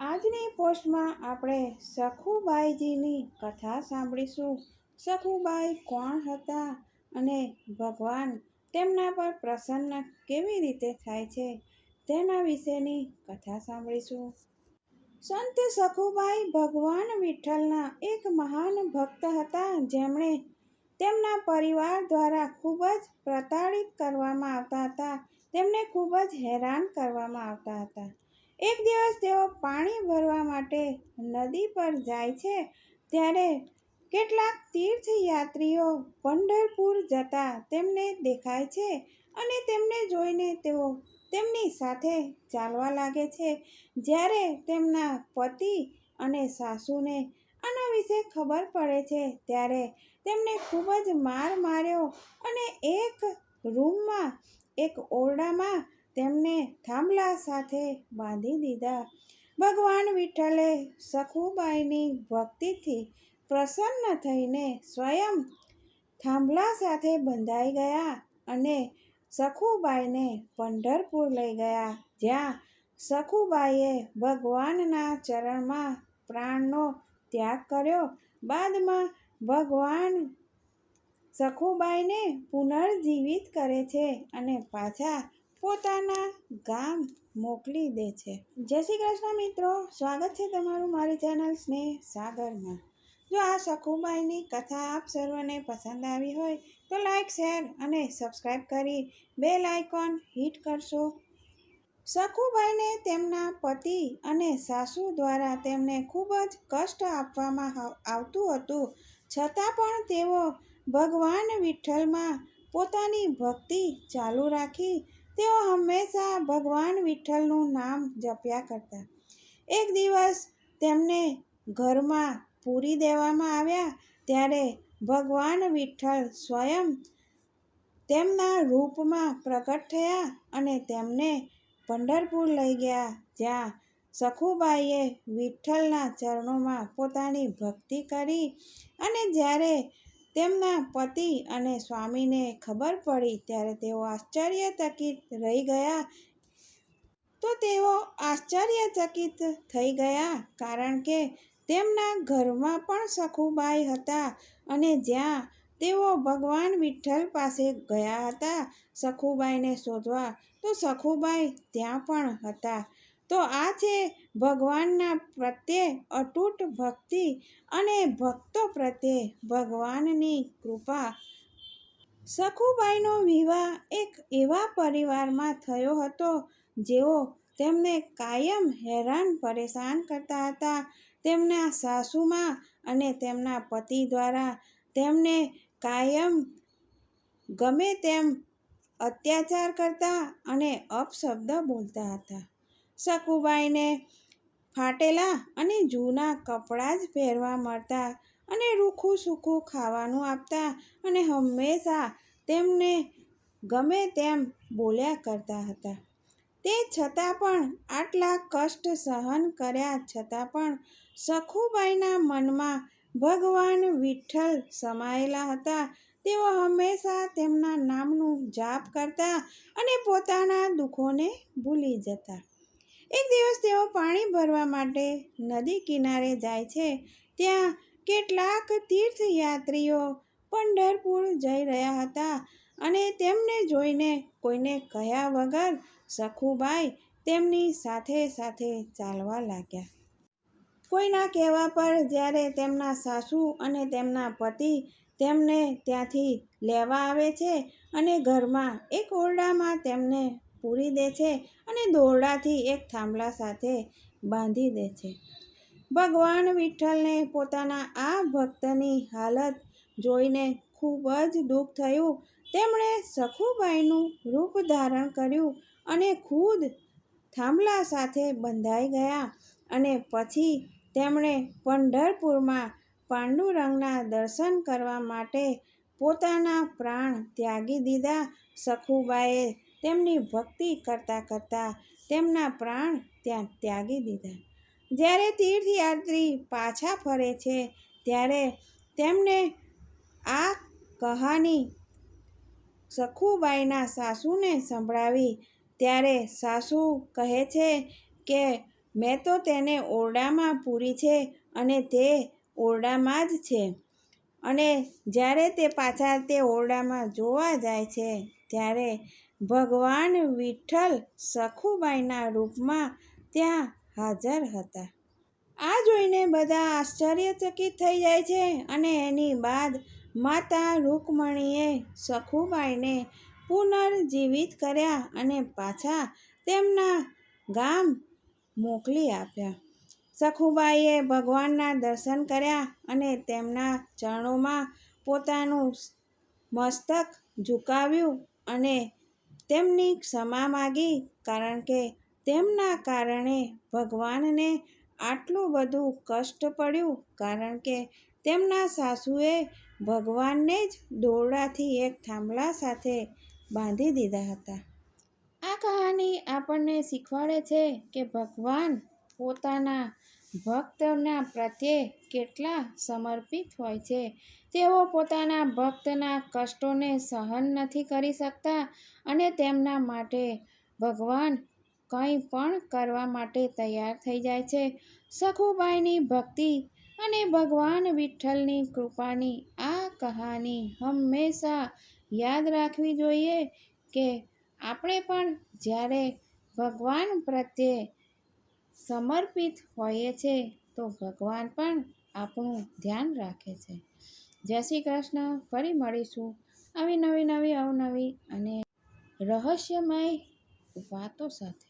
આજની પોસ્ટમાં આપણે સખુબાઈજીની કથા સાંભળીશું. સખુબાઈ કોણ હતા અને ભગવાન તેમના પર પ્રસન્ન કેવી રીતે થાય છે તેના વિશેની કથા સાંભળીશું. સંત સખુબાઈ ભગવાન વિઠ્ઠલના એક મહાન ભક્ત હતા જેમણે તેમના પરિવાર દ્વારા ખૂબ જ પ્રતાડિત કરવામાં આવતા હતા. તેમને ખૂબ જ હેરાન કરવામાં આવતા હતા. એક દિવસ તેઓ પાણી ભરવા માટે નદી પર જાય છે, ત્યારે કેટલાક તીર્થયાત્રીઓ પંઢરપુર જતા તેમને દેખાય છે અને તેમને જોઈને તેઓ તેમની સાથે ચાલવા લાગે છે. જ્યારે તેમના પતિ અને સાસુને આના વિશે ખબર પડે છે, ત્યારે તેમને ખૂબ જ માર માર્યો અને એક રૂમમાં, એક ઓરડામાં તેમને થાંભલા સાથે બાંધી દીધા. ભગવાન વિઠ્ઠલે સખુબાઈની ભક્તિથી પ્રસન્ન થઈને સ્વયં થાંભલા સાથે બંધાઈ ગયા અને સખુબાઈને પંઢરપુર લઈ ગયા, જ્યાં સખુબાઈએ ભગવાનના ચરણમાં પ્રાણનો ત્યાગ કર્યો. બાદમાં ભગવાન સખુબાઈને પુનર્જીવિત કરે છે અને પાછા પોતાના ગામ મોકલી દે છે. જય શ્રી કૃષ્ણ મિત્રો, સ્વાગત છે તમારું મારી ચેનલ સ્નેહ સાગરમાં. જો આ સખુબાઈની કથા આપ સર્વને પસંદ આવી હોય, તો લાઈક, શેર અને સબસ્ક્રાઈબ કરી બેલ આઇકોન હિટ કરશો. સખુબાઈને તેમના પતિ અને સાસુ દ્વારા તેમને ખૂબ જ કષ્ટ આપવામાં આવતું હતું. છતાં પણ તેઓ ભગવાન વિઠ્ઠલમાં પોતાની ભક્તિ ચાલુ રાખી તેઓ હંમેશા ભગવાન વિઠ્ઠલનું નામ જપ્યા કરતા. એક દિવસ તેમને ઘરમાં પૂરી દેવામાં આવ્યા ત્યારે ભગવાન વિઠ્ઠલ સ્વયં તેમના રૂપમાં પ્રગટ થયા અને તેમને પંઢરપુર લઈ ગયા, જ્યાં સખુબાઈએ વિઠ્ઠલના ચરણોમાં પોતાની ભક્તિ કરી અને જ્યારે તેમના પતિ અને સ્વામીને ખબર પડી ત્યારે તેઓ આશ્ચર્યચકિત રહી ગયા. તો તેઓ આશ્ચર્યચકિત થઈ ગયા કારણ કે તેમના ઘરમાં પણ સખુબાઈ હતા અને જ્યાં તેઓ ભગવાન વિઠ્ઠલ પાસે ગયા હતા સખુબાઈને શોધવા, તો સખુબાઈ ત્યાં પણ હતા. તો આ છે ભગવાનના પ્રત્યે અતૂટ ભક્તિ અને ભક્તો પ્રત્યે ભગવાનની કૃપા. સખુબાઈનો વિવાહ એક એવા પરિવારમાં થયો હતો જેઓ તેમને કાયમ હેરાન પરેશાન કરતા હતા. તેમના સાસુમાં અને તેમના પતિ દ્વારા તેમને કાયમ ગમે તેમ અત્યાચાર કરતા અને અપશબ્દ બોલતા હતા. સખુબાઈને ફાટેલા અને જૂના કપડાં જ પહેરવા મળતા અને રૂખું સૂખું ખાવાનું આપતા અને હંમેશા તેમને ગમે તેમ બોલ્યા કરતા હતા. તે છતાં પણ આટલા કષ્ટ સહન કર્યા છતાં પણ સખુબાઈના મનમાં ભગવાન વિઠ્ઠલ સમાયેલા હતા. તેઓ હંમેશા તેમના નામનું જાપ કરતા અને પોતાના દુઃખોને ભૂલી જતા. એક દિવસ તેઓ પાણી ભરવા માટે નદી કિનારે જાય છે. ત્યાં કેટલાક તીર્થયાત્રીઓ પંઢરપુર જઈ રહ્યા હતા અને તેમને જોઈને કોઈને કહ્યા વગર સખુબાઈ તેમની સાથે સાથે ચાલવા લાગ્યા. કોઈના કહેવા પર જ્યારે તેમના સાસુ અને તેમના પતિ તેમને ત્યાંથી લેવા આવે છે અને ઘરમાં એક ઓરડામાં તેમને પૂરી દે છે અને દોરડાથી એક થાંભલા સાથે બાંધી દે છે. ભગવાન વિઠ્ઠલને પોતાના આ ભક્તની હાલત જોઈને ખૂબ જ દુઃખ થયું. તેમણે સખુબાઈનું રૂપ ધારણ કર્યું અને ખુદ થાંભલા સાથે બંધાઈ ગયા અને પછી તેમણે પંઢરપુરમાં પાંડુરંગના દર્શન કરવા માટે પોતાના પ્રાણ ત્યાગી દીધા. સખુબાઈએ તેમની ભક્તિ કરતાં કરતાં તેમના પ્રાણ ત્યાં ત્યાગી દીધા. જ્યારે તીર્થયાત્રી પાછા ફરે છે, ત્યારે તેમને આ કહાની સખુબાઈના સાસુને સંભળાવી, ત્યારે સાસુ કહે છે કે, મેં તો તેને ઓરડામાં પૂરી છે અને તે ઓરડામાં જ છે. અને જ્યારે તે પાછા તે ઓરડામાં જોવા જાય છે, ત્યારે ભગવાન વિઠ્ઠલ સખુબાઈના રૂપમાં ત્યાં હાજર હતા. આ જોઈને બધા આશ્ચર્યચકિત થઈ જાય છે અને એની બાદ માતા રૂકમણીએ સખુબાઈને પુનર્જીવિત કર્યા અને પાછા તેમના ગામ મોકલી આપ્યા. સખુબાઈએ ભગવાનના દર્શન કર્યા અને તેમના ચરણોમાં પોતાનું મસ્તક ઝુકાવ્યું અને તેમની ક્ષમા માગી કારણ કે તેમના કારણે ભગવાનને આટલું બધું કષ્ટ પડ્યું કારણ કે તેમના સાસુએ ભગવાનને જ દોરડાથી એક થાંભલા સાથે બાંધી દીધા હતા. આ કહાની આપણને શીખવાડે છે કે ભગવાન પોતાના ભક્તના પ્રત્યે કેટલા સમર્પિત હોય છે? તેઓ પોતાના ભક્તના કષ્ટોને સહન નથી કરી શકતા અને તેમના માટે ભગવાન કંઈ પણ કરવા માટે તૈયાર થઈ જાય છે. સખુબાઈની ભક્તિ અને ભગવાન વિઠ્ઠલની કૃપાની આ કહાની હંમેશા યાદ રાખવી જોઈએ કે આપણે પણ જ્યારે ભગવાન પ્રત્યે સમર્પિત હોઈએ છે, તો ભગવાન પણ આપણું ધ્યાન રાખે છે. જય શ્રી કૃષ્ણ. ફરી મળીશું આવી નવી નવી અવનવી અને રહસ્યમય વાતો સાથે.